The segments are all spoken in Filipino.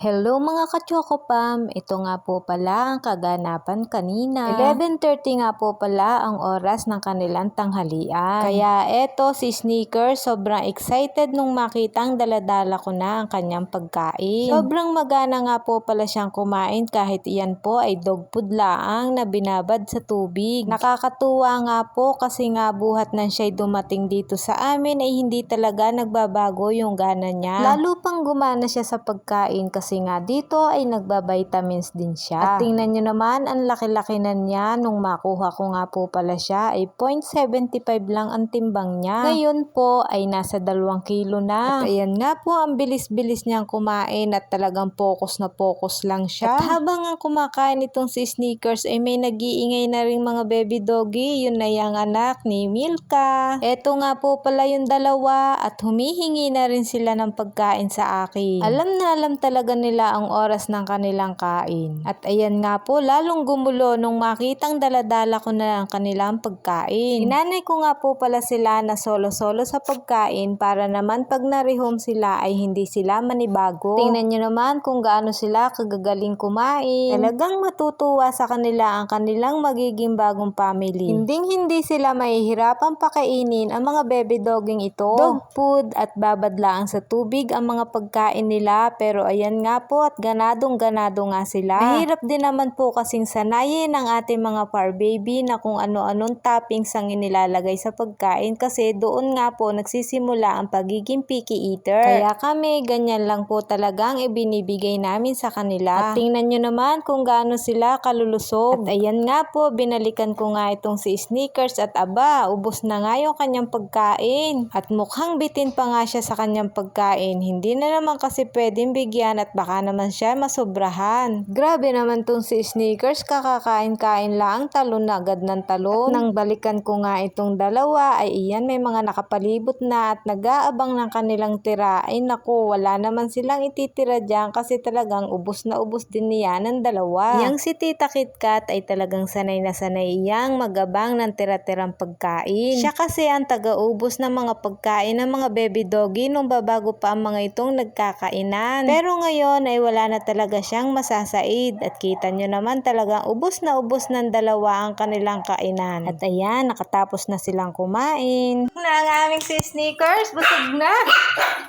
Hello mga ka-Chocopam! Ito nga po pala ang kaganapan kanina. 11.30 nga po pala ang oras ng kanilang tanghalian. Kaya eto si Sneaker sobrang excited nung makitang daladala ko na ang kanyang pagkain. Sobrang magana nga po pala siyang kumain kahit iyan po ay dog food laang na binabad sa tubig. Nakakatuwa nga po kasi nga buhat nang siya'y dumating dito sa amin ay hindi talaga nagbabago yung gana niya. Lalo pang gumana siya sa pagkain kasi nga dito ay nagbabitamins din siya. At tingnan nyo naman, ang laki-laki na niya nung makuha ko nga po pala siya ay 0.75 lang ang timbang niya. Ngayon po ay nasa 2 kilo na. At ayan nga po, ang bilis-bilis niyang kumain at talagang focus na focus lang siya. At habang ang kumakain itong si Sneakers ay may nag-iingay na rin mga baby doggy, yun na yung anak ni Milka. Eto nga po pala yung dalawa at humihingi na rin sila ng pagkain sa akin. Alam na alam talaga nila ang oras ng kanilang kain. At ayan nga po, lalong gumulo nung makitang daladala ko na ang kanilang pagkain. Inanay ko nga po pala sila na solo-solo sa pagkain para naman pag narihome sila ay hindi sila manibago. Tingnan nyo naman kung gaano sila kagagaling kumain. Talagang matutuwa sa kanila ang kanilang magiging bagong family. Hinding hindi sila mahihirapang pakainin ang mga baby dogging ito. Dog food at babadlaang sa tubig ang mga pagkain nila pero ayan nga po at ganadong ganado nga sila. Mahirap din naman po kasing sanayin ang ating mga far baby na kung ano-anong toppings ang inilalagay sa pagkain kasi doon nga po nagsisimula ang pagiging picky eater. Kaya kami ganyan lang po talagang ibinibigay namin sa kanila. At tingnan nyo naman kung gaano sila kalulusog. At ayan nga po, binalikan ko nga itong si Sneakers at aba, ubos na nga yung kanyang pagkain. At mukhang bitin pa nga siya sa kanyang pagkain. Hindi na naman kasi pwedeng bigyan at baka naman siya masobrahan. Grabe naman tong si Sneakers, kakakain-kain lang, talon na agad ng talon. At nang balikan ko nga itong dalawa, ay iyan may mga nakapalibot na at nag-aabang ng kanilang tira. Ay naku, wala naman silang ititira dyan kasi talagang ubos na ubos din niya ng dalawa. Yang si Tita KitKat ay talagang sanay na sanay iyang magabang ng tira-tirang pagkain. Siya kasi ang taga-ubos ng mga pagkain ng mga baby doggy nung babago pa ang mga itong nagkakainan. Pero ngayon ay wala na talaga siyang masasaid at kita nyo naman talagang ubos na ubos ng dalawa ang kanilang kainan. At ayan, nakatapos na silang kumain. Na ang aming si Sneakers, busog na.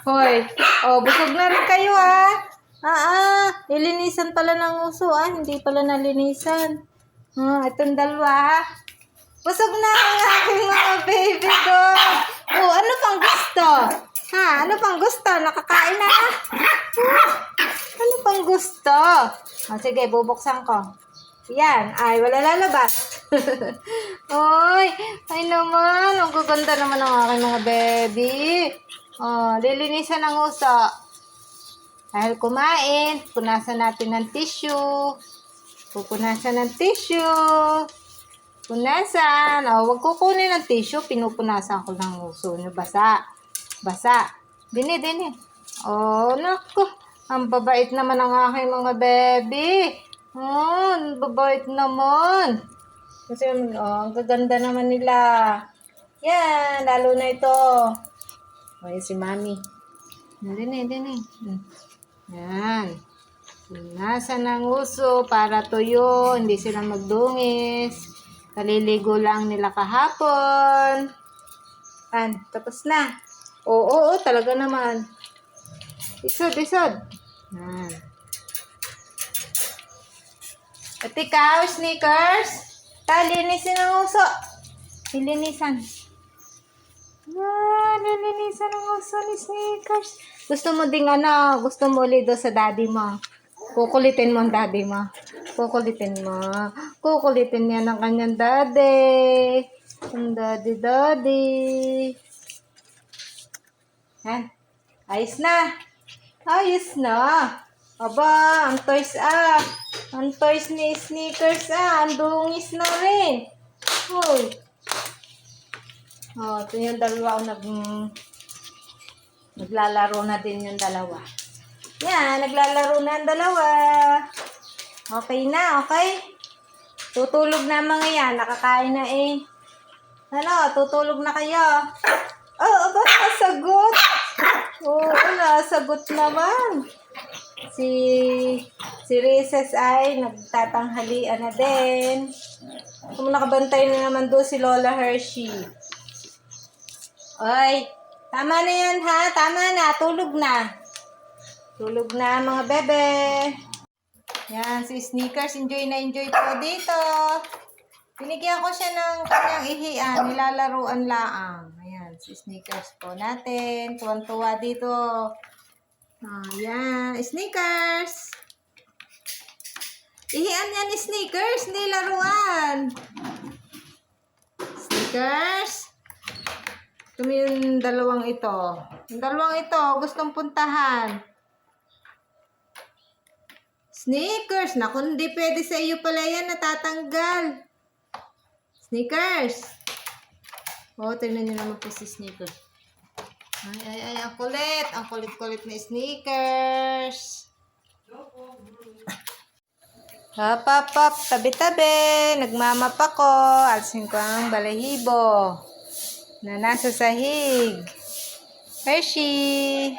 Hoy, oh, busog na rin kayo ah. Ah, ah, nilinisan pala ng uso ah, hindi pala nalinisan. Ah, itong dalawa ah. Busog na ang aking mga baby dog. Oh, ano pang gusto? Ha, ano pang gusto? Nakakain na. Pang gusto? O, sige, bubuksan ko. Yan. Ay, wala lalabas. Oy, ay naman. Ang gaganda naman ng aking mga baby. Oh, lilinisan ang uso. Dahil kumain, punasan natin ng tissue. Pupunasan ng tissue. Punasan. O, wag kukunin ng tissue. Pinupunasan ko ng uso nyo. Basa. Basa. Dini, dini. Oh, nako. Ang babait naman ng aking mga baby. Oh, ang babait naman. Kasi, oh, ang gaganda naman nila. Yan, lalo na ito. O, si mami. Dini, dini. Yan. Punasan ng uso para tuyo, hindi sila magdungis. Kaliligo lang nila kahapon. Yan, tapos na. Oo, oo, talaga naman. Isod, isod. Yan. At ikaw, sneakers? Talinisin ang uso. Lilinisan. Ah, lilinisan ang uso ni sneakers. Gusto mo ding ano, gusto mo ulit doon sa daddy mo. Kukulitin mo ang daddy mo. Kukulitin mo. Kukulitin niya ng kanyang daddy. Ang daddy, daddy. Yan. Ayos na. Ayos na. Aba, ang toys ah. Ang toys ni sneakers ah. Ang dungis na rin. Hoy. Oh, ito yung dalawa ang nag... Naglalaro na din yung dalawa. Yan, naglalaro na ang dalawa. Okay na, okay? Tutulog na mga yan. Nakakain na eh. Ano, tutulog na kayo. Oh, aba, nasagot. Oo, nasagot naman. Si si Recess ay nagtatanghalian na din. Kung nakabantay na naman doon si Lola Hershey. Oy, tama na yan ha. Tama na. Tulog na. Tulog na mga bebe. Yan, si Sneakers. Enjoy na enjoy po dito. Binigyan ko siya ng kanyang ihian. Nilalaruan laang. Sneakers po natin. Tuwan-tuwa dito. Ayan, Sneakers. Ihian yan Sneakers. Nilaruan. Sneakers. Kami yung dalawang ito. Yung dalawang ito, gustong puntahan. Sneakers. Naku, hindi pwede sa iyo pala yan. Natatanggal. Sneakers. Oh, tingnan niyo naman po si Sneakers. Ay, ay, ay, ang kulit. Ang kulit-kulit ni Sneakers. Hop, hop, hop. Tabi-tabi. Nagmamapa ko. Alsin ko ang balahibo na nasa sahig. Hershey.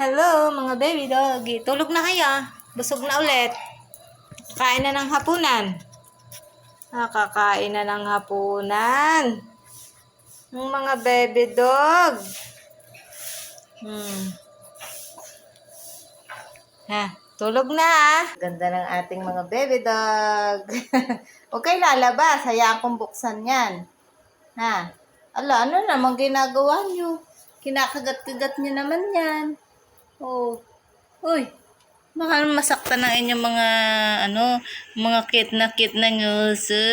Hello, mga baby doggy. Tulog na kayo. ah. Busog na ulit. Kain na ng hapunan. Nakakain na ng hapunan. Ng mga baby dog. Hmm. Ha, tulog na ah. Ganda ng ating mga baby dog. okay, lalabas. Hayaan kong buksan yan. Ha? Ala, ano naman ginagawa nyo? Kinakagat-kagat nyo naman yan. Oh. Uy. Baka masaktan ng inyong mga, ano, mga kit na kit na nguso.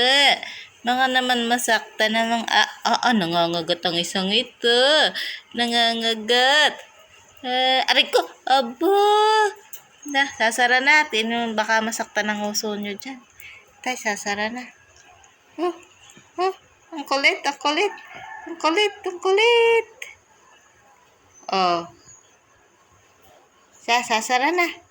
Mga naman masaktan na mga, ah, ah, ah, nangangagat ang isang ito. Nangangagat. Eh, aray ko, abo. Na, sasara natin. Baka masaktan ang uso nyo dyan. Tay, sasara na. Oh, oh, ang kulit, ang kulit. Ang kulit, ang kulit. Oh. Sa, sasara na.